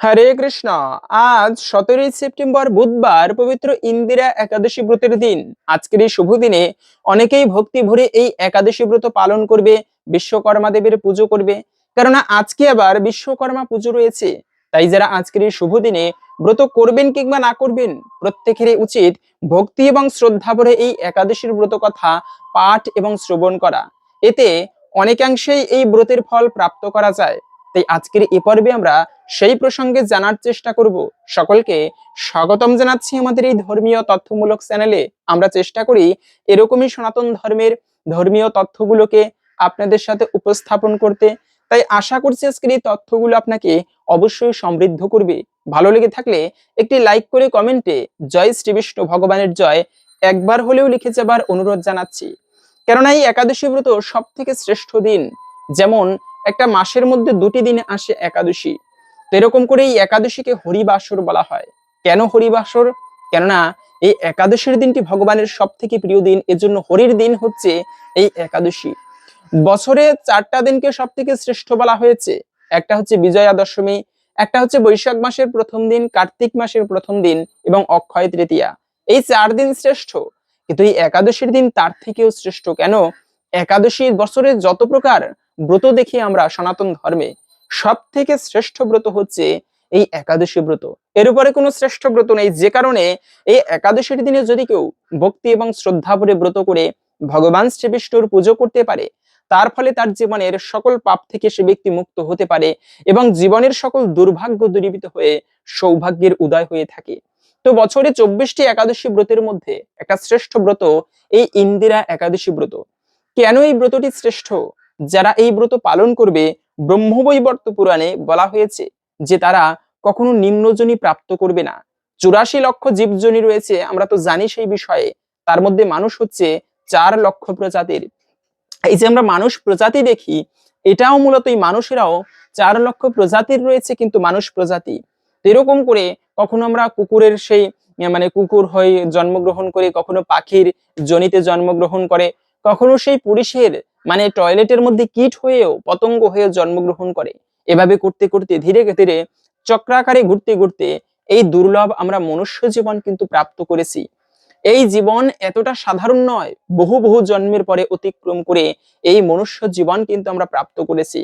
হরে কৃষ্ণ। আজ সতেরোই সেপ্টেম্বর বুধবার পবিত্র ইন্দিরা একাদশী ব্রতের দিন। আজকের এই শুভ দিনে অনেকেই ভক্তি ভরে এই একাদশী ব্রত পালন করবে, বিশ্বকর্মা দেবের পুজো করবে। কেননা আজকে আবার বিশ্বকর্মা পুজো রয়েছে। তাই যারা আজকের এই শুভ দিনে ব্রত করবেন কিংবা না করবেন, প্রত্যেকেরই উচিত ভক্তি এবং শ্রদ্ধা ভরে এই একাদশীর ব্রত কথা পাঠ এবং শ্রবণ করা। এতে অনেকাংশেই এই ব্রতের ফল প্রাপ্ত করা যায়। তাই আজকের এ পর্বে আমরা সেই প্রসঙ্গে জানার চেষ্টা করব। সকলকে স্বাগতম জানাচ্ছি আমাদের এই ধর্মীয় তথ্যমূলক চ্যানেলে আমরা চেষ্টা করি এরকমই সনাতন ধর্মের ধর্মীয় তথ্যগুলোকে আপনাদের সাথে উপস্থাপন করতে। তাই আশা করছি আজকের এই তথ্যগুলো আপনাকে অবশ্যই সমৃদ্ধ করবে। ভালো লেগে থাকলে একটি লাইক করে কমেন্টে জয় শ্রী বিষ্ণু ভগবানের জয় একবার হলেও লিখে যাবার অনুরোধ জানাচ্ছি। কেননা এই একাদশী ব্রত সব থেকে শ্রেষ্ঠ দিন। যেমন একটা মাসের মধ্যে দুটি দিনে আসে একাদশী। তো এরকম করে এই একাদশীকে হরিবাসর বলা হয়। কেন হরিবাসর? কেননা এই একাদশীর দিনটি ভগবানের সব থেকে প্রিয় দিন, এজন্য হরির দিন হচ্ছে এই একাদশী। বছরে চারটা দিনকে সব থেকে শ্রেষ্ঠ বলা হয়েছে। একটা হচ্ছে বিজয়া দশমী একটা হচ্ছে বৈশাখ মাসের প্রথম দিন, কার্তিক মাসের প্রথম দিন এবং অক্ষয় তৃতীয়া। এই চার দিন শ্রেষ্ঠ। কিন্তু এই একাদশীর দিন তার থেকেও শ্রেষ্ঠ। কেন? একাদশী বছরে যত প্রকার ব্রত দেখি আমরা সনাতন ধর্মে সব থেকে শ্রেষ্ঠ ব্রত হচ্ছে এই একাদশী ব্রত। এর উপরে কোনো শ্রেষ্ঠ ব্রত নেই, যে কারণে এই একাদশীর দিনে যদি কেউ ভক্তি এবং শ্রদ্ধা ভরে ব্রত করে, ভগবান শ্রীবিষ্ণুর পুজো করতে পারে, তার ফলে তার জীবনের সকল পাপ থেকে সে ব্যক্তি মুক্ত হতে পারে এবং জীবনের সকল দুর্ভাগ্য দূরীভূত হয়ে সৌভাগ্যের উদয় হয়ে থাকে। তো বছরে চব্বিশটি একাদশী ব্রতের মধ্যে একটা শ্রেষ্ঠ ব্রত এই ইন্দিরা একাদশী ব্রত। কেন এই ব্রতটি শ্রেষ্ঠ? যারা এই ব্রত পালন করবে, ব্রহ্মবৈবর্ত পুরাণে বলা হয়েছে যে তারা কখনো নিম্নজনী প্রাপ্ত করবে না। চুরাশি লক্ষ জীবজনী রয়েছে, আমরা তো জানি সেই বিষয়ে। তার মধ্যে মানুষ হচ্ছে চার লক্ষ প্রজাতির। এই যে আমরা মানুষ প্রজাতি দেখি, এটাও মূলত এই মানুষেরাও চার লক্ষ প্রজাতির রয়েছে কিন্তু মানুষ প্রজাতি। এরকম করে কখনো আমরা কুকুরের সেই মানে কুকুর হয়ে জন্মগ্রহণ করে, কখনো পাখির জনিতে জন্মগ্রহণ করে কখনো সেই পুরুষের মানে টয়লেটের মধ্যে কীট হয়েও পতঙ্গ হয়ে জন্মগ্রহণ করে। এভাবে করতে করতে ধীরে ধীরে চক্রাকারে ঘুরতে ঘুরতে এই দুর্লভ আমরা মনুষ্য জীবন কিন্তু প্রাপ্ত করেছি। এই জীবন এতটা সাধারণ নয়, বহু বহু জন্মের পরে অতিক্রম করে এই মনুষ্য জীবন কিন্তু আমরা প্রাপ্ত করেছি।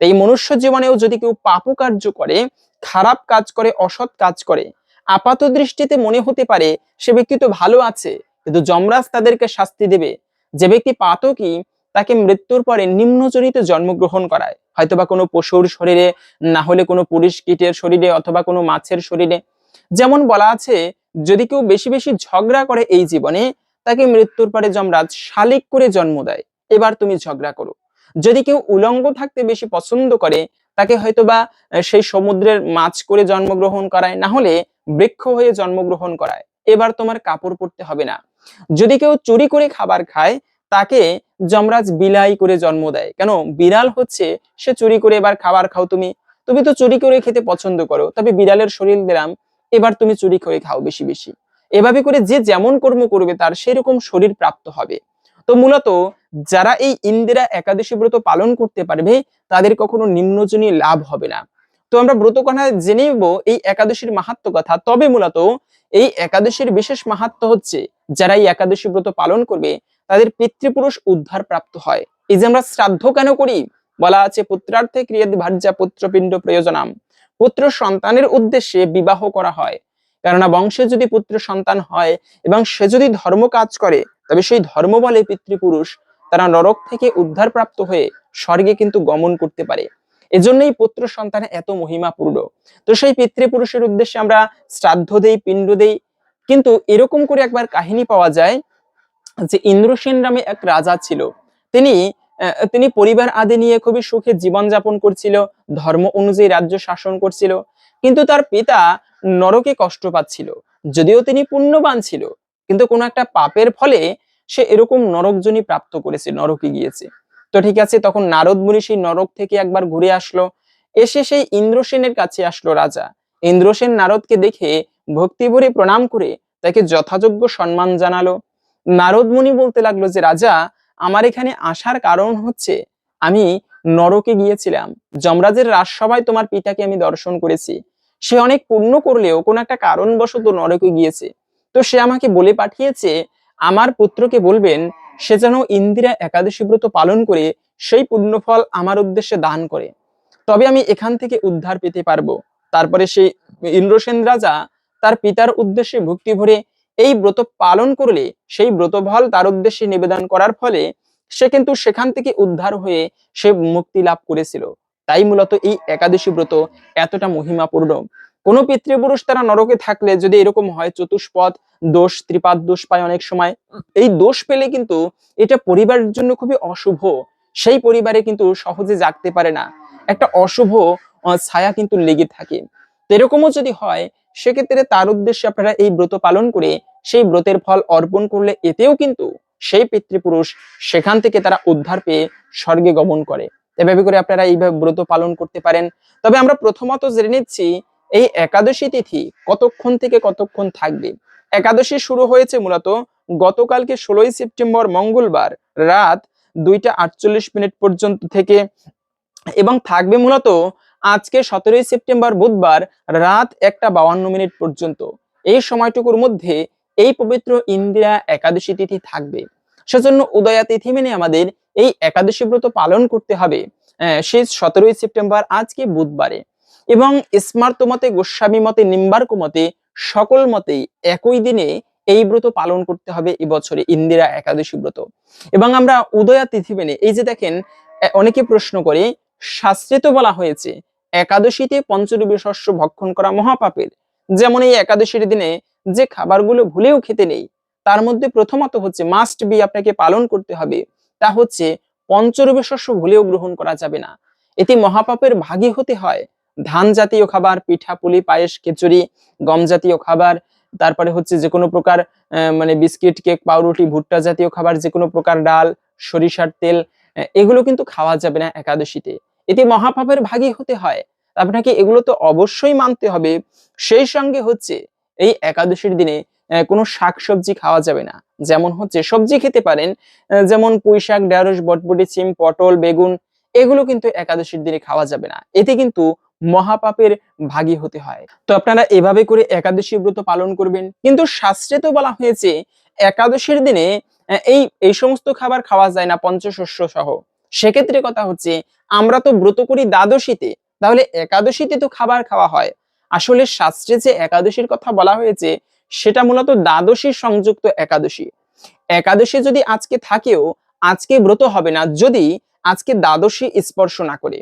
এই মনুষ্য জীবনেও যদি কেউ পাপ কার্য করে, খারাপ কাজ করে, অসৎ কাজ করে, আপাত দৃষ্টিতে মনে হতে পারে সে ব্যক্তি তো ভালো আছে, কিন্তু যমরাজ তাদেরকে শাস্তি দেবে। যে ব্যক্তি পাতকই তাকে মৃত্যুর পরে নিম্নচরিতে জন্মগ্রহণ করায়। হয়তোবা কোনো পশুর শরীরে, না হলে কোনো পুরুষ কীটের শরীরে অথবা কোনো মাছের শরীরে। যেমন বলা আছে, যদি কেউ বেশি বেশি ঝগড়া করে এই জীবনে, তাকে মৃত্যুর পরে যমরাজ শালিক করে জন্ম দেয়। এবার তুমি ঝগড়া করো। যদি কেউ উলঙ্গ থাকতে বেশি পছন্দ করে, তাকে হয়তোবা সেই সমুদ্রের মাছ করে জন্মগ্রহণ করায়, না হলে বৃক্ষ হয়ে জন্মগ্রহণ করায়। এবার তোমার কাপড় পরতে হবে না। যদি কেউ চুরি করে খাবার খায়, তাকে যমরাজ বিলাই করে জন্ম দেয়। কেন? বিড়াল হচ্ছে, সে চুরি করে এবার খাবার খাও তুমি। তুমি তো চুরি করে খেতে পছন্দ করো, তবে বিড়ালের শরীর দিলাম এবার তুমি চুরি করে খাও বেশি বেশি। এভাবে করে যে যেমন কর্ম করবে, তার সেরকম শরীর প্রাপ্ত হবে। তো মূলত, যারা এই ইন্দিরা একাদশী ব্রত পালন করতে পারবে, তাদের কখনো নিম্নজনী লাভ হবে না। তো আমরা ব্রত কথা জেনে নেব এই একাদশীর মাহাত্ম কথা। তবে মূলত, এই একাদশীর বিশেষ মাহাত্ম হচ্ছে যারা এই একাদশী ব্রত পালন করবে, তাদের পিতৃপুরুষ উদ্ধার প্রাপ্ত হয়। এই যে আমরা শ্রাদ্ধ কেন করি? বলা আছে, পুত্রার্থে ক্রিয়াদ ভার্যা পুত্রপিণ্ড প্রয়োজনাম। পুত্র সন্তানের উদ্দেশ্যে বিবাহ করা হয়। কেননা বংশে যদি পুত্র সন্তান হয় এবং সে যদি ধর্ম কাজ করে, তবে সেই ধর্ম বলে পিতৃপুরুষ, তারা নরক থেকে উদ্ধার প্রাপ্ত হয়ে স্বর্গে কিন্তু গমন করতে পারে। এজন্যই পুত্র সন্তান এত মহিমাপূর্ণ। তো সেই পিতৃপুরুষের উদ্দেশ্যে আমরা শ্রাদ্ধ দেই, পিণ্ড দেই কিন্তু এরকম করে একবার কাহিনী পাওয়া যায় যে ইন্দ্রসেন নামে এক রাজা ছিল। তিনি তিনি পরিবার আদি নিয়ে খুবই সুখে জীবন যাপন করছিল, ধর্ম অনুযায়ী রাজ্য শাসন করছিল, কিন্তু তার পিতা নরকে কষ্ট পাচ্ছিল। যদিও তিনি পুণ্যবান ছিল, কিন্তু কোনো একটা পাপের ফলে সে এরকম নরকজনী প্রাপ্ত করেছে, নরকে গিয়েছে। তো ঠিক আছে, তখন নারদ মুনি সেই নরক থেকে একবার ঘুরে আসলো। এসে সেই ইন্দ্রসেনের কাছে আসলো রাজা। ইন্দ্রসেন নারদকে দেখে ভক্তি ভরে প্রণাম করে তাকে যথাযোগ্য সম্মান জানালো। নারদ মুনি বলতে লাগল যে, রাজা, আমার এখানে আসার কারণ হচ্ছে আমি নরকে গিয়েছিলাম। যমরাজের রাজসভায় তোমার পিতাকে আমি দর্শন করেছি। সে অনেক পুণ্য করলেও কোনো একটা কারণবশত নরকে গিয়েছে। তো সে আমাকে বলে পাঠিয়েছে, আমার পুত্রকে বলবেন, সে যেন ইন্দিরা একাদশী ব্রত পালন করে সেই পুণ্যফল আমার উদ্দেশ্যে দান করে। তবে আমি এখান থেকে উদ্ধার পেতে পারব। তারপরে সেই ইন্দ্রসেন রাজা তার পিতার উদ্দেশ্যে ভক্তি ভরে এই ব্রত পালন করলে, সেই ব্রতফল তার উদ্দেশ্যে নিবেদন করার ফলে সে কিন্তু সেখান থেকে উদ্ধার হয়ে সে মুক্তি লাভ করেছিল। তাই মূলত এই একাদশী ব্রত এতটা মহিমাপূর্ণ। কোন পিতৃপুরুষ তারা নরকে থাকলে যদি এরকম হয়, চতুষ্পদ, দোষ, ত্রিপাদ, দোষ পায় অনেক সময়, এই দোষ পেলে কিন্তু এটা পরিবারের জন্য খুবই অশুভ। সেই পরিবারে কিন্তু সহজে জাগতে পারে না। একটা অশুভ ছায়া কিন্তু লেগে থাকে। এরকমও যদি হয় সেক্ষেত্রে তার উদ্দেশ্যে আপনারা এই ব্রত পালন করে সেই ব্রতের ফল অর্পণ করলে এতেও কিন্তু সেই পিতৃপুরুষ সেখান থেকে তারা উদ্ধার পেয়ে স্বর্গে গমন করে। এভাবে করে আপনারা এইভাবে ব্রত পালন করতে পারেন। তবে আমরা প্রথমত জেনে নিচ্ছি, এই একাদশী তিথি কতক্ষণ থেকে কতক্ষণ থাকবে? একাদশী শুরু হয়েছে মূলত গতকালকে ষোলোই সেপ্টেম্বর মঙ্গলবার রাত দুইটা আটচল্লিশ মিনিট পর্যন্ত থেকে এবং থাকবে মূলত আজকে সতেরোই সেপ্টেম্বর বুধবার রাত একটা বাউান্ন মিনিট পর্যন্ত। এই সময়টুকুর মধ্যে এই পবিত্র ইন্দিরা একাদশী তিথি থাকবে। সেজন্য উদয়া তিথি মেনে আমাদের এই একাদশী ব্রত পালন করতে হবে সেই সতেরোই সেপ্টেম্বর আজকে বুধবারে। এবং স্মার্ত মতে, গোস্বামী মতে, নিম্বার্ক মতে, সকল মতেই একই দিনে এই ব্রত পালন করতে হবে এবছরে ইন্দিরা একাদশী ব্রত। এবং আমরা উদয়া তিথি মেনে, এই যে দেখেন অনেকে প্রশ্ন করে শাস্ত্রে তো বলা হয়েছে, একাদশীতে পঞ্চরূপী শস্য ভক্ষণ করা মহাপাপের। যেমন এই একাদশীর দিনে যে খাবারগুলো ভুলেও খেতে নেই, তার মধ্যে প্রথমত হচ্ছে মাস্ট বি আপনাকে পালন করতে হবে। তা হচ্ছে পঞ্চরূপী শস্য ভুলেও গ্রহণ করা যাবে না। এতে মহাপাপের ভাগী হতে হয়। ধান জাতীয় খাবার, পিঠা, পুলি, পায়েস, খিচুড়ি, গম জাতীয় খাবার, তারপরে হচ্ছে যে কোনো প্রকার মানে বিস্কিট, কেক, পাউরুটি, ভুট্টা জাতীয় খাবার, যে কোনো প্রকার ডাল, সরিষার তেল এগুলো কিন্তু খাওয়া যাবে না একাদশীতে। এতে মহাপাপের ভাগী হতে হয়। আপনাকে এগুলো তো অবশ্যই মানতে হবে। সেই সঙ্গে হচ্ছে, এই একাদশীর দিনে কোনো শাকসবজি খাওয়া যাবে না। যেমন হচ্ছে, সবজি খেতে পারেন যেমন পুঁই শাক, ঢেঁড়স, বটবটি, সিম, পটল, বেগুন, এগুলো কিন্তু একাদশীর দিনে খাওয়া যাবে না। এতে কিন্তু মহাপাপের ভাগী হতে হয়। তো আপনারা এভাবে করে একাদশী ব্রত পালন করবেন। কিন্তু শাস্ত্রে তো বলা হয়েছে, একাদশীর দিনে এই এই সমস্ত খাবার খাওয়া যায় না, পঞ্চশস্য সহ। সেক্ষেত্রে কথা হচ্ছে আমরা তো ব্রত করি দ্বাদশীতে, তাহলে একাদশীতে তো খাবার খাওয়া হয়। আসলে শাস্ত্রে যে একাদশীর কথা বলা হয়েছে, সেটা মূলত দ্বাদশী সংযুক্ত একাদশী। একাদশী যদি আজকে থাকেও, আজকে ব্রত হবে না, যদি আজকে দ্বাদশী স্পর্শ না করে।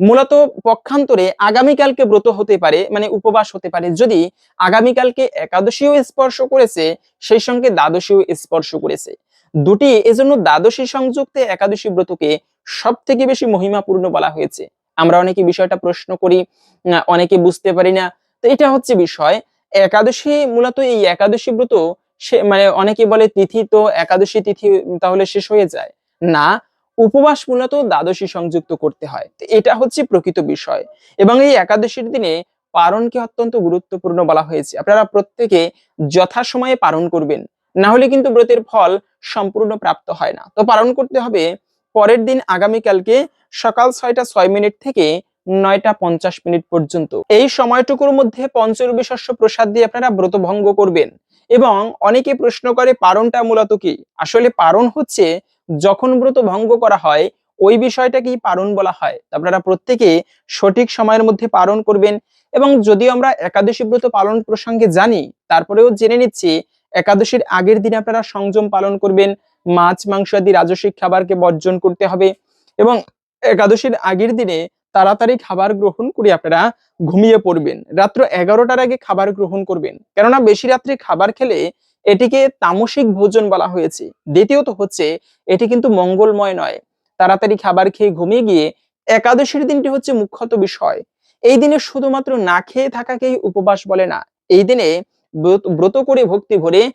মূলত পক্ষান্তরে আগামীকালকে ব্রত হতে পারে মানে উপবাস হতে পারে। যদি আগামীকালকে একাদশীও স্পর্শ করেছে, সেই সঙ্গে দ্বাদশীও স্পর্শ করেছে। দুটি, এজন্য দ্বাদশী সংযুক্ত একাদশী ব্রতকে সব থেকে বেশি মহিমাপূর্ণ বলা হয়েছে। আমরা অনেকে বিষয়টা প্রশ্ন করি অনেকে বুঝতে পারি না। তো এটা হচ্ছে বিষয়, একাদশী মূলত এই একাদশী ব্রত সে মানে অনেকে বলে তিথি, তো একাদশী তিথি তাহলে শেষ হয়ে যায়। না, উপবাস মূলত দ্বাদশী সংযুক্ত করতে হয়। এটা হচ্ছে প্রকৃত বিষয়। এবং এই একাদশীর দিনে পারণকে অত্যন্ত গুরুত্বপূর্ণ বলা হয়েছে। আপনারা প্রত্যেকে যথাসময়ে পালন করবেন। না হলে কিন্তু ব্রতের ফল সম্পূর্ণ প্রাপ্ত হয় না। তো পালন করতে হবে পরের দিন আগামীকালকে সকাল ছয়টা ছয় মিনিট থেকে নয়টা পঞ্চাশ মিনিট পর্যন্ত। এই সময়টুকুর মধ্যে পঞ্চরূপী শস্য প্রসাদ দিয়ে আপনারা ব্রত ভঙ্গ করবেন এবং অনেকে প্রশ্ন করে পারণটা মূলত কি? আসলে পারণ হচ্ছে যখন ব্রত ভঙ্গ করা হয়, ওই বিষয়টাকেই পারণ বলা হয়। আপনারা প্রত্যেকে সঠিক সময়ের মধ্যে পালন করবেন এবং যদি আমরা একাদশী ব্রত পালন প্রসঙ্গে জানি, তারপরেও জেনে নিচ্ছি, একাদশীর আগের দিনে আপনারা সংযম পালন করবেন। মাছ, মাংস আদি রাজস্বিক খাবারকে বর্জন করতে হবে এবং একাদশীর আগের দিনে তাড়াতাড়ি খাবার গ্রহণ করে আপনারা ঘুমিয়ে পড়বেন। রাত্র এগারোটার আগে খাবার গ্রহণ করবেন। কেননা বেশি রাত্রে খাবার খেলে এটিকে তামসিক ভোজন বলা হয়েছে। দ্বিতীয়ত হচ্ছে, এটি কিন্তু মঙ্গলময় নয়। তাড়াতাড়ি খাবার খেয়ে ঘুমিয়ে গিয়ে একাদশীর দিনটি হচ্ছে মুখ্যত বিষয়। এই দিনে শুধুমাত্র না খেয়ে থাকাকেই উপবাস বলে না। এই দিনে ব্রত- করে ভক্তি ভরে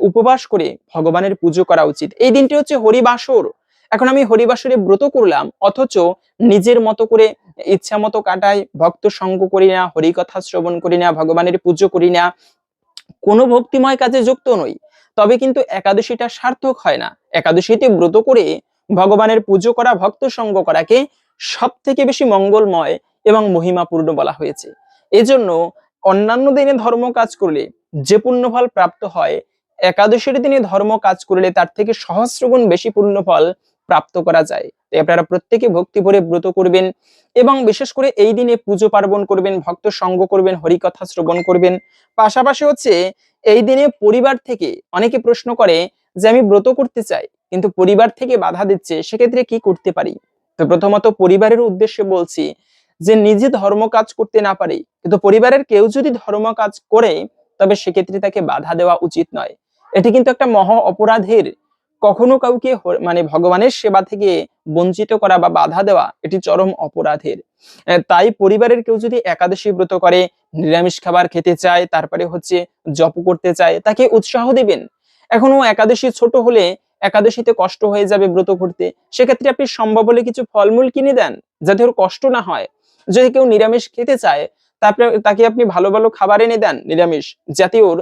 উপবাস করে ভগবানের পুজো করা উচিত। এই দিনটি হচ্ছে হরিবাসর। এখন আমি হরিবাসরে ব্রত করলাম, অথচ নিজের মতো করে ইচ্ছা মতো কাটাই ভক্ত সঙ্গ করি না, হরিকথা শ্রবণ করি না, ভগবানের পুজো করি না, কোনো ভক্তিময় কাজে যুক্ত নই। তবে কিন্তু একাদশীটা সার্থক হয় না। একাদশীতে ব্রত করে ভগবানের পুজো করা, ভক্ত সঙ্গ করাকে সব থেকে বেশি মঙ্গলময় এবং মহিমাপূর্ণ বলা হয়েছে। এজন্য অন্যান্য দিনে ধর্ম কাজ করলে যে পুণ্যফল প্রাপ্ত হয়, একাদশীর দিনে ধর্ম কাজ করলে তার থেকে সহস্র গুণ বেশি পুণ্যফল প্রাপ্ত করা যায়। তাই আপনারা প্রত্যেকে ভক্তি ভরে ব্রত করবেন এবং বিশেষ করে এই দিনে পুজো পার্বণ করবেন, ভক্ত সঙ্গ করবেন, হরিকথা শ্রবণ করবেন। পাশাপাশি হচ্ছে এই দিনে পরিবার থেকে অনেকে প্রশ্ন করে যে, আমি ব্রত করতে চাই, কিন্তু পরিবার থেকে বাধা দিচ্ছে, সেক্ষেত্রে কি করতে পারি? তো প্রথমত পরিবারের উদ্দেশ্যে বলছি যে নিজে ধর্ম কাজ করতে না পারে, কিন্তু পরিবারের কেউ যদি ধর্ম কাজ করে, তবে সেক্ষেত্রে তাকে বাধা দেওয়া উচিত নয়। এটি কিন্তু একটা মহা অপরাধের, কখনো কাউকে মানে ভগবানের সেবা থেকে বঞ্চিত করা বা বাধা দেওয়া, এটি চরম অপরাধের। তাই পরিবারের কেউ যদি একাদশী ব্রত করে, নিরামিষ খাবার খেতে চায়, তারপরে হচ্ছে জপ করতে চায়, তাকে উৎসাহ দিবেন। এখনও একাদশী ছোট হলে একাদশীতে কষ্ট হয়ে যাবে ব্রত করতে। সেক্ষেত্রে আপনি সম্ভব হলে কিছু ফলমূল কিনে দেন, যাতে ওর কষ্ট না হয়। যদি কেউ নিরামিষ খেতে চায় তারপরে তাকে আপনি ভালো ভালো খাবার এনে দেন নিরামিষ, যাতে ওর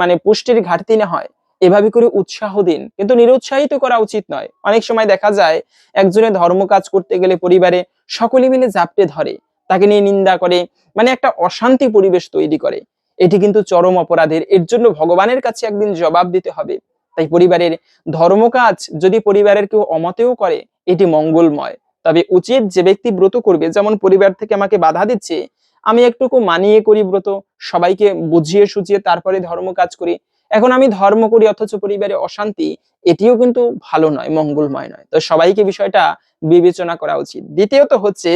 মানে পুষ্টির ঘাটতি না হয়। এভাবে করে উৎসাহ দিন। কিন্তু নিরুৎসাহিত করা উচিত নয়। অনেক সময় দেখা যায়, একজনের ধর্ম কাজ করতে গেলে পরিবারে সকলে মিলে জাপটে ধরে। তাকে নিয়ে নিন্দা করে মানে একটা অশান্তি পরিবেশ তৈরি করে। এটি কিন্তু চরম অপরাধের। এর জন্য ভগবানের কাছে একদিন জবাব দিতে হবে। তাই পরিবারের ধর্মকাজ যদি পরিবারের কেউ অমতেও করে, এটি মঙ্গলময়। তবে উচিত যে ব্যক্তি ব্রত করবে, যেমন পরিবার থেকে আমাকে বাধা দিচ্ছে, আমি একটুকু মানিয়ে করি ব্রত, সবাইকে বুঝিয়ে সুঝিয়ে তারপরে ধর্ম কাজ করি। এখন আমি ধর্ম করি, অথচ পরিবারে অশান্তি, এটিও কিন্তু ভালো নয়, মঙ্গলময় নয়। তো সবাইকে বিষয়টা বিবেচনা করা উচিত। দ্বিতীয়ত হচ্ছে,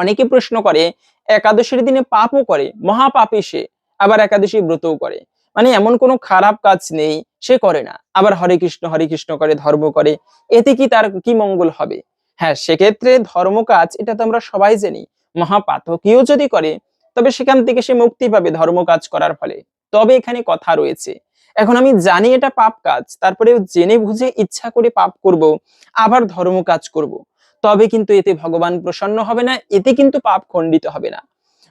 অনেকে প্রশ্ন করে, একাদশীর দিনে পাপও করে, মহাপাপী সে আবার একাদশী ব্রতও করে। মানে এমন কোনো খারাপ কাজ নেই, সে করে না। আবার হরে কৃষ্ণ হরে কৃষ্ণ করে, ধর্ম করে, এতে কি তার, কি মঙ্গল হবে? হ্যাঁ সেক্ষেত্রে ধর্ম কাজ এটা তো আমরা সবাই জানি, মহাপাতকীয় যদি করে, তবে সেখান থেকে সে মুক্তি পাবে ধর্ম কাজ করার ফলে। তবে এখানে কথা রয়েছে, এখন আমি জানি এটা পাপ কাজ, তারপরেও জেনে বুঝে ইচ্ছা করে পাপ করব, আবার ধর্ম কাজ করব। তবে কিন্তু এতে ভগবান প্রসন্ন হবে না, এতে কিন্তু পাপ খণ্ডিত হবে না।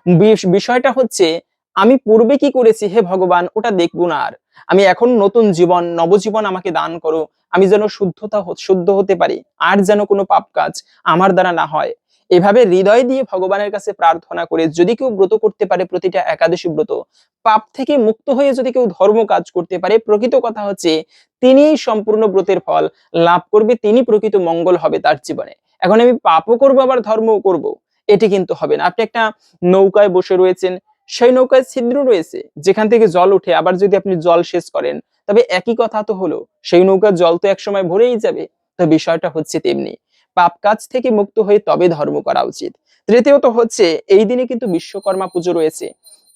বিষ- বিষয়টা হচ্ছে আমি পূর্বে কি করেছি হে ভগবান, ওটা দেখব না আর। আমি এখন নতুন জীবন, নবজীবন আমাকে দান করো। আমি যেন শুদ্ধতা শুদ্ধ হতে পারি, আর যেন কোনো পাপ কাজ আমার দ্বারা না হয়। এভাবে হৃদয় দিয়ে ভগবানের কাছে প্রার্থনা করে যদি কেউ ব্রত করতে পারে, প্রতিটা একাদশী ব্রত, পাপ থেকে মুক্ত হয়ে যদি কেউ ধর্ম কাজ করতে পারে, প্রকৃত কথা হচ্ছে তিনিই সম্পূর্ণ ব্রতের ফল, লাভ করবে, তিনি প্রকৃত মঙ্গল হবে তার জীবনে। এখন আমি পাপও করব, আবার ধর্মও করব। এটি কিন্তু হবে না। আপনি একটা নৌকায় বসে রয়েছেন সেই নৌকায় ছিদ্র রয়েছে, যেখান থেকে জল উঠে আবার যদি আপনি জল শেষ করেন, তবে একই কথা তো হলো, সেই নৌকার জল তো একসময় ভরেই যাবে। তো বিষয়টা হচ্ছে তেমনি, পাপ কাজ থেকে মুক্ত হয়ে তবে ধর্ম করা উচিত। তৃতীয়ত হচ্ছে, এই দিনে কিন্তু বিশ্বকর্মা পুজো রয়েছে।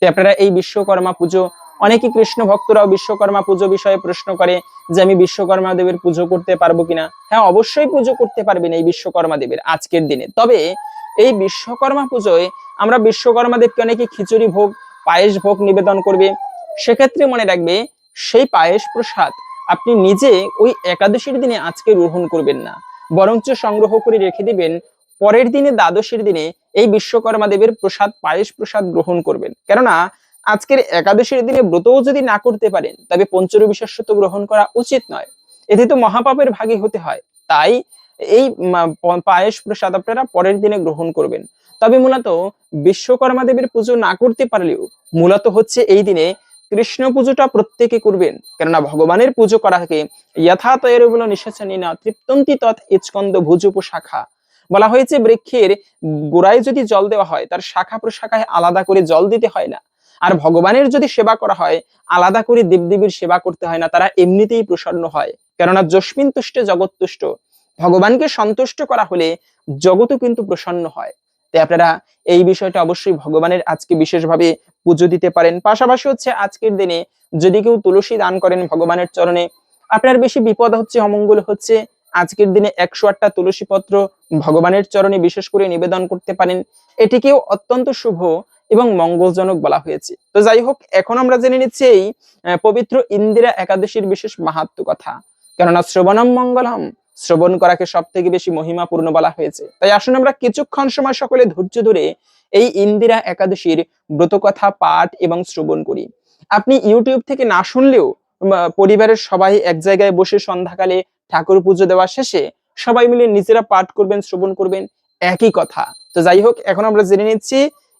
তো আপনারা এই বিশ্বকর্মা পুজো অনেকে কৃষ্ণ ভক্তরাও বিশ্বকর্মা পুজো বিষয়ে প্রশ্ন করে যে, আমি বিশ্বকর্মা দেবের পুজো করতে পারব কিনা? হ্যাঁ অবশ্যই পুজো করতে পারবেন এই বিশ্বকর্মা দেবের আজকের দিনে। তবে এই বিশ্বকর্মা পুজোয় আমরা বিশ্বকর্মা দেবকে অনেকে খিচুড়ি ভোগ, পায়েস ভোগ নিবেদন করবে। সেক্ষেত্রে মনে রাখবে, সেই পায়েস প্রসাদ আপনি নিজে ওই একাদশীর দিনে আজকে গ্রহণ করবেন না। বরঞ্চ সংগ্রহ করে রেখে দিবেন, পরের দিনে, দ্বাদশীর দিনে এই বিশ্বকর্মা দেবের প্রসাদ, পায়েস প্রসাদ গ্রহণ করবেন। কেননা, আজকের একাদশীর দিনে ব্রতও যদি না করতে পারেন, তবে পঞ্চরবিশেষ্য তো গ্রহণ করা উচিত নয়। এতে তো মহাপাপের ভাগী হতে হয়। তাই এই পায়েস প্রসাদ আপনারা পরের দিনে গ্রহণ করবেন। তবে মূলত বিশ্বকর্মা দেবীর পুজো না করতে পারলেও মূলত হচ্ছে এই দিনে কৃষ্ণ পুজোটা প্রত্যেকে করবেন। কেননা ভগবানের পুজো করাকে যথাতয়ের বলো না তৃপ্তন্তি তৎ ইচকন্দ শাখা। বলা হয়েছে বৃক্ষের গোড়ায় যদি জল দেওয়া হয়, তার শাখা প্রশাখায় আলাদা করে জল দিতে হয় না। আর ভগবানের যদি সেবা করা হয়, আলাদা করে দেবদেবীর সেবা করতে হয় না, তারা এমনিতেই প্রসন্ন হয়। কেননা যস্মিন তুষ্টে জগৎ তুষ্ট। ভগবানকে সন্তুষ্ট করা হলে জগতও কিন্তু প্রসন্ন হয়। তাই আপনারা এই বিষয়টা অবশ্যই ভগবানের আজকে বিশেষভাবে পুজো দিতে পারেন। পাশাপাশি হচ্ছে আজকের দিনে যদি কেউ তুলসী দান করেন ভগবানের চরণে, আপনার বেশি বিপদ হচ্ছে, অমঙ্গল হচ্ছে, আজকের দিনে একশো আটটা তুলসী পত্র ভগবানের চরণে বিশেষ করে নিবেদন করতে পারেন, এটিকেও অত্যন্ত শুভ এবং মঙ্গলজনক বলা হয়েছে। তো যাই হোক, এখন আমরা জেনে নিচ্ছি এই পবিত্র ইন্দিরা একাদশীর বিশেষ মাহাত্ম কথা। কেননা শ্রবণম মঙ্গলম শ্রবণ করাকে সব থেকে বেশি মহিমাপূর্ণ বলা হয়েছে। তাই আসুন আমরা কিছুক্ষণ সময় সকলে ধৈর্য ধরে এই ইন্দিরা একাদশীর ব্রতকথা, পাঠ এবং শ্রবণ করি। আপনি ইউটিউব থেকে না শুনলেও পরিবারের সবাই এক জায়গায় বসে সন্ধ্যাকালে ঠাকুর পুজো দেওয়া শেষে সবাই মিলে নিজেরা পাঠ করবেন, শ্রবণ করবেন, একই কথা। তো যাই হোক, এখন আমরা জেনে নিচ্ছি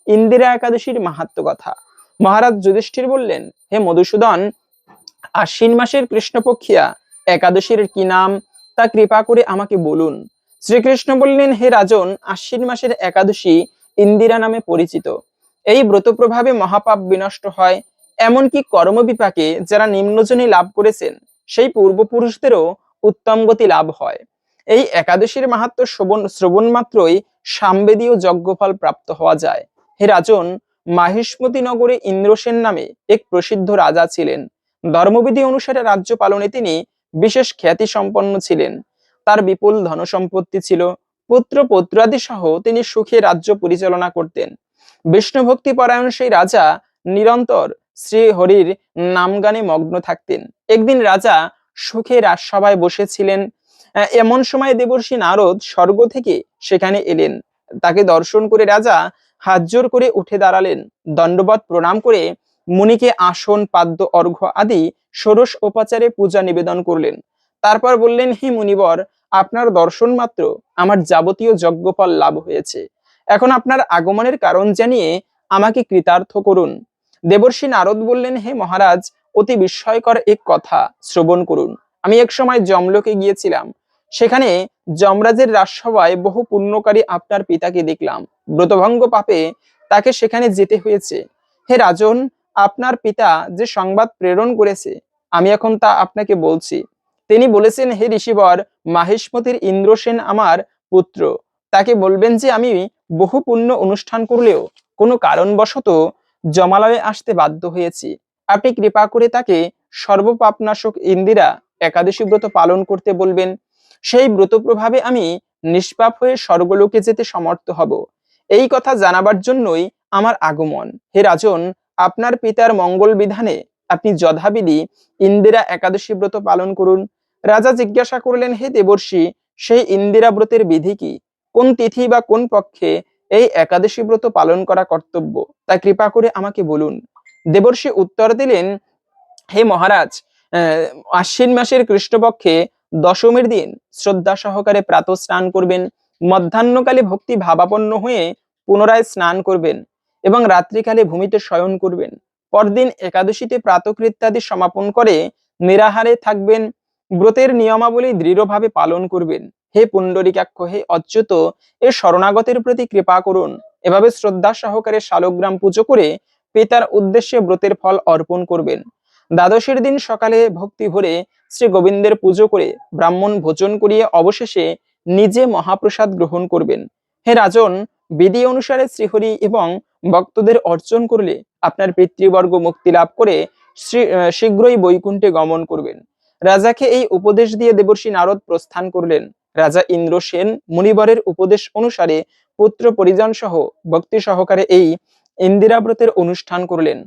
ইন্দিরা একাদশীর মাহাত্ম কথা। মহারাজ যুধিষ্ঠির বললেন, হে মধুসূদন, আশ্বিন মাসের কৃষ্ণপক্ষিয়া, একাদশীর কি নাম তা কৃপা করে আমাকে বলুন। শ্রীকৃষ্ণ বললেন, হে রাজন, আশ্বিন মাসের একাদশী ইন্দিরা নামে পরিচিত। এই ব্রত প্রভাবে মহাপাপ বিনষ্ট হয়। এমনকি কর্মবিপাকে যারা নিম্নজনী লাভ করেছেন, সেই পূর্বপুরুষদেরও উত্তম গতি লাভ হয়। এই একাদশীর মাহাত্ম শ্রবণ শ্রবণ মাত্রই সামবেদীয় যজ্ঞফল প্রাপ্ত হওয়া যায়। হে রাজন, মাহিষ্মতি নগরে ইন্দ্রসেন নামে এক প্রসিদ্ধ রাজা ছিলেন। ধর্মবিধি অনুসারে রাজ্য পালনে তিনি বিশেষ খ্যাতি সম্পন্ন ছিলেন। তার বিপুল ধনসম্পত্তি ছিল, পুত্র পৌত্রাদি সহ তিনি সুখে রাজ্য পরিচালনা করতেন। বিষ্ণু ভক্তি পরায়ণ সেই রাজা নিরন্তর শ্রী হরির নামগানে মগ্ন থাকতেন। একদিন রাজা সুখে রাজসভায় বসেছিলেন। এমন সময় দেবর্ষী নারদ স্বর্গ থেকে সেখানে এলেন। তাকে দর্শন করে রাজা হাত জোর করে উঠে দাঁড়ালেন। দণ্ডবত প্রণাম করে মুনিকে আসন, পাদ্য, অর্ঘ্য আদি ষোড়শ উপাচারে পূজা নিবেদন করলেন। তারপর বললেন, হে মুনিবর, আপনার দর্শন মাত্র, আমার যাবতীয় যজ্ঞফল লাভ হয়েছে। এখন আপনার আগমনের কারণ জানিয়ে আমাকে কৃতার্থ করুন। দেবর্ষী নারদ বললেন, হে মহারাজ, অতি বিস্ময়কর এক কথা, শ্রবণ করুন। আমি এক সময় জমলোকে গিয়েছিলাম। সেখানে যমরাজের রাজসভায় বহু পুণ্যকারী আপনার পিতাকে দেখলাম। ব্রতভঙ্গ পাপে তাকে সেখানে যেতে হয়েছে। হে রাজন আপনার পিতা যে সংবাদ প্রেরণ করেছে, আমি এখন তা আপনাকে বলছি। তিনি বলেছেন, হে ঋষিবর মাহেশমতির ইন্দ্রসেন আমার পুত্র। তাকে বলবেন যে, আমি বহু পুণ্য অনুষ্ঠান করলেও কোনো কারণবশত জমালয়ে আসতে বাধ্য হয়েছি। আপনি কৃপা করে তাকে সর্বপাপনাশক ইন্দিরা একাদশী ব্রত পালন করতে বলবেন। সেই ব্রত প্রভাবে আমি নিষ্পাপ হয়ে স্বর্গলোকে যেতে সমর্থ হব। এই কথা জানাবার জন্যই আমার আগমন। হে রাজন আপনার পিতার মঙ্গল বিধানে আপনি যথাবিধি ইন্দিরা একাদশী ব্রত পালন করুন। রাজা জিজ্ঞাসা করলেন, হে দেবর্ষি, সেই ইন্দিরা ব্রতের বিধি কি? কোন তিথি বা কোন পক্ষে এই একাদশী ব্রত পালন করা কর্তব্য? তা কৃপা করে আমাকে বলুন। দেবর্ষি উত্তর দিলেন, হে মহারাজ আশ্বিন মাসের কৃষ্ণপক্ষে দশমীর দিন শ্রদ্ধা সহকারে প্রাত স্নান করবেন। মধ্যাহ্নকালে ভক্তি ভাবাপন্ন হয়ে পুনরায় স্নান করবেন। এবং রাত্রিকালে ভূমিতে শয়ন করবেন। পরদিন একাদশীতে প্রাতকৃত্যাদি সমাপন করে নিরাহারে থাকবেন। ব্রতের নিয়মাবলী দৃঢ়ভাবে পালন করবেন। হে পুণ্ডরিকাক্ষ, হে অচ্যুত, এ শরণাগতের প্রতি কৃপা করুন। এভাবে শ্রদ্ধা সহকারে শালগ্রাম পুজো করে পিতার উদ্দেশ্যে ব্রতের ফল অর্পণ করবেন। দ্বাদশের দিন সকালে ভক্তি ভরে শ্রী গোবিন্দের পুজো করে ব্রাহ্মণ ভোজন করিয়ে অবশেষে নিজে মহাপ্রসাদ গ্রহণ করবেন। হে রাজন, বিধি অনুসারে শ্রীহরি এবং ভক্তদের অর্চন করলে আপনার পিতৃবর্গ মুক্তি লাভ করে শীঘ্রই বৈকুণ্ঠে গমন করবেন। রাজাকে এই উপদেশ দিয়ে দেবর্ষী নারদ প্রস্থান করলেন। রাজা ইন্দ্র সেন মুনিবরের উপদেশ অনুসারে পুত্র পরিজন সহ ভক্তি সহকারে এই ইন্দিরাব্রতের অনুষ্ঠান করলেন।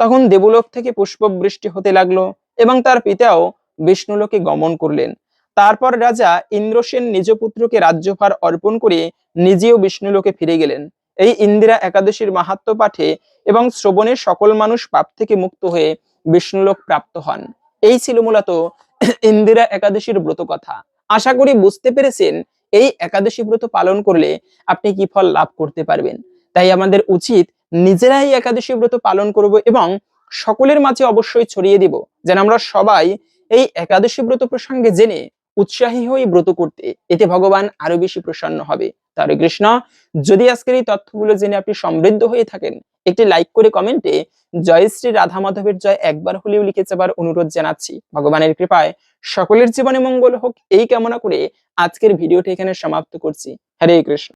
তখন দেবলোক থেকে পুষ্পবৃষ্টি হতে লাগল এবং তার পিতাও বিষ্ণুলোকে গমন করলেন। তারপর রাজা ইন্দ্রসেন নিজ পুত্রকে রাজ্যভার অর্পণ করে নিজেও বিষ্ণুলোকে ফিরে গেলেন। এই ইন্দিরা একাদশীর মাহাত্ম্য পাঠে এবং শ্রবণে সকল মানুষ পাপ থেকে মুক্ত হয়ে বিষ্ণুলোক প্রাপ্ত হন। এই ছিল মূলত ইন্দিরা একাদশীর ব্রত কথা। আশা করি বুঝতে পেরেছেন, এই একাদশী ব্রত পালন করলে আপনি কি ফল লাভ করতে পারবেন। তাই আমাদের উচিত নিজেরাই একাদশী ব্রত পালন করব এবং সকলের মাঝে অবশ্যই ছড়িয়ে দিব, যেন আমরা সবাই এই একাদশী ব্রত প্রসঙ্গে জেনে উৎসাহী হয়ে ব্রত করতে। এতে ভগবান আরও বেশি প্রসন্ন হবে। তাহলে কৃষ্ণ, যদি আজকের এই তথ্যগুলো জেনে আপনি সমৃদ্ধ হয়ে থাকেন, একটি লাইক করে কমেন্টে জয় শ্রী রাধা মাধবের জয় একবার হলেও লিখে যাবার অনুরোধ জানাচ্ছি। ভগবানের কৃপায় সকলের জীবনে মঙ্গল হোক, এই কামনা করে আজকের ভিডিওটি এখানে সমাপ্ত করছি। হরে কৃষ্ণ।